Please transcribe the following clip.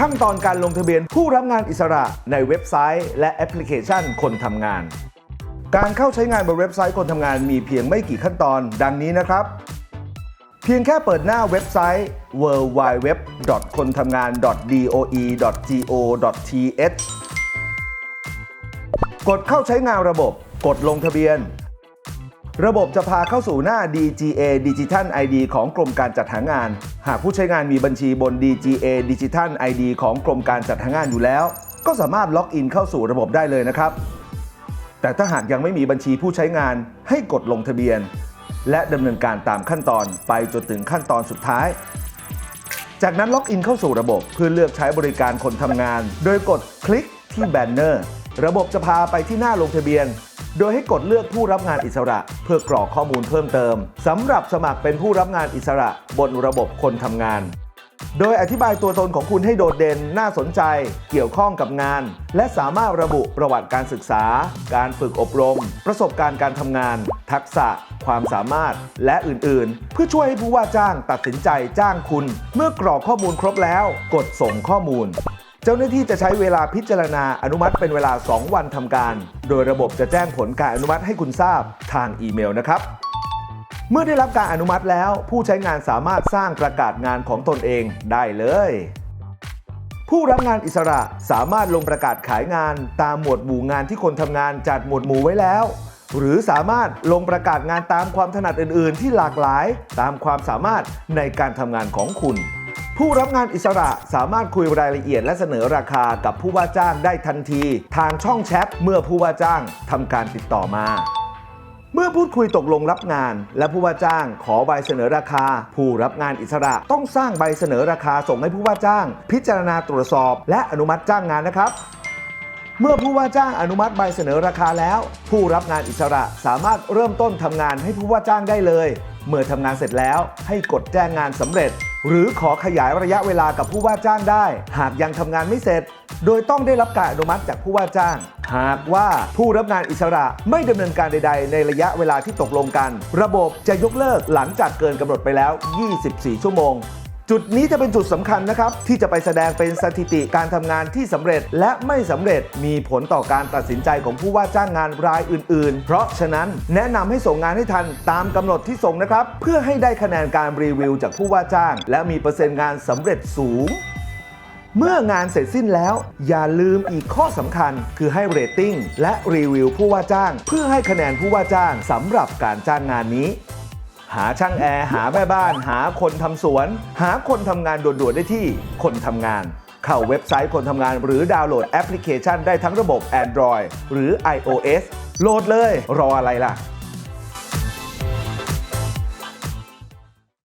ขั้นตอนการลงทะเบียนผู้รับงานอิสระในเว็บไซต์และแอปพลิเคชันคนทำงาน การเข้าใช้งานบนเว็บไซต์คนทำงานมีเพียงไม่กี่ขั้นตอนดังนี้นะครับ เพียงแค่เปิดหน้าเว็บไซต์ www คนทำงาน doe.go.th กดเข้าใช้งานระบบ กดลงทะเบียน ระบบจะพาเข้าสู่หน้า DGA Digital ID ของกรมการจัดหางาน หากผู้ใช้งานมีบัญชีบน DGA Digital ID ของกรมการจัดหางานอยู่แล้ว ก็สามารถล็อกอินเข้าสู่ระบบได้เลยนะครับ แต่ถ้าหากยังไม่มีบัญชีผู้ใช้งานให้กดลงทะเบียน และดำเนินการตามขั้นตอนไปจนถึงขั้นตอนสุดท้าย จากนั้นล็อกอินเข้าสู่ระบบเพื่อเลือกใช้บริการคนทำงาน โดยกดคลิกที่แบนเนอร์ระบบจะพาไปที่หน้าลงทะเบียน โดยให้กดเลือกผู้รับงานอิสระ เพื่อกรอกข้อมูลเพิ่มเติมสำหรับสมัครเป็นผู้รับงานอิสระบนระบบคนทำงาน โดยอธิบายตัวตนของคุณให้โดดเด่นน่าสนใจ เกี่ยวข้องกับงาน และสามารถระบุประวัติการศึกษา การฝึกอบรม ประสบการณ์การทำงาน ทักษะ ความสามารถ และอื่นๆ เพื่อช่วยให้ผู้ว่าจ้างตัดสินใจจ้างคุณ เมื่อกรอกข้อมูลครบแล้ว กดส่งข้อมูล เจ้าหน้าที่จะใช้เวลาพิจารณาอนุมัติเป็นเวลา 2 วันทำการ โดยระบบจะแจ้งผลการอนุมัติให้คุณทราบทางอีเมลนะครับ เมื่อได้รับการอนุมัติแล้ว ผู้ใช้งานสามารถสร้างประกาศงานของตนเองได้เลย ผู้รับงานอิสระสามารถลงประกาศขายงาน ตามหมวดหมู่งานที่คนทำงานจัดหมวดหมู่ไว้แล้ว หรือสามารถลงประกาศงานตามความถนัดอื่น ๆ ที่หลากหลาย ตามความสามารถในการทำงานของคุณ ผู้รับงานอิสระสามารถคุยรายละเอียดและเสนอราคากับผู้ว่าจ้างได้ทันที ทางช่องแชทเมื่อผู้ว่าจ้างทำการติดต่อมา เมื่อพูดคุยตกลงรับงาน และผู้ว่าจ้างขอใบเสนอราคา ผู้รับงานอิสระต้องสร้างใบเสนอราคาส่งให้ผู้ว่าจ้าง พิจารณาตรวจสอบ และอนุมัติจ้างงานนะครับเมื่อผู้ว่าจ้างอนุมัติใบเสนอราคาแล้ว ผู้รับงานอิสระสามารถเริ่มต้นทำงานให้ผู้ว่าจ้างได้เลย เมื่อทำงานเสร็จแล้วให้กดแจ้งงานสำเร็จ หรือขอขยายระยะเวลากับผู้ว่าจ้างได้ หากยังทำงานไม่เสร็จ โดยต้องได้รับการอนุมัติจากผู้ว่าจ้าง หากว่าผู้รับงานอิสระไม่ดำเนินการใด ๆ ในระยะเวลาที่ตกลงกัน ระบบจะยกเลิกหลังจากเกินกำหนดไปแล้ว 24 ชั่วโมง จุดนี้จะเป็นจุดสำคัญนะครับ ที่จะไปแสดงเป็นสถิติการทำงานที่สำเร็จและไม่สำเร็จมีผลต่อการตัดสินใจของผู้ว่าจ้างงานรายอื่น ๆ เพราะฉะนั้นแนะนำให้ส่งงานให้ทันตามกำหนดที่ส่งนะครับ เพื่อให้ได้คะแนนการรีวิวจากผู้ว่าจ้าง และมีเปอร์เซ็นต์งานสำเร็จสูงเมื่องานเสร็จสิ้นแล้ว อย่าลืมอีกข้อสำคัญ คือให้เรตติ้งและรีวิวผู้ว่าจ้าง เพื่อให้คะแนนผู้ว่าจ้างสำหรับการจ้างงานนี้ หาช่างแอร์หาแม่บ้าน หาคนทำสวน หาคนทำงานด่วนๆได้ที่คนทำงาน เข้าเว็บไซต์คนทำงาน หรือดาวน์โหลดแอปพลิเคชันได้ทั้งระบบ Android หรือ iOS โหลดเลย รออะไรล่ะ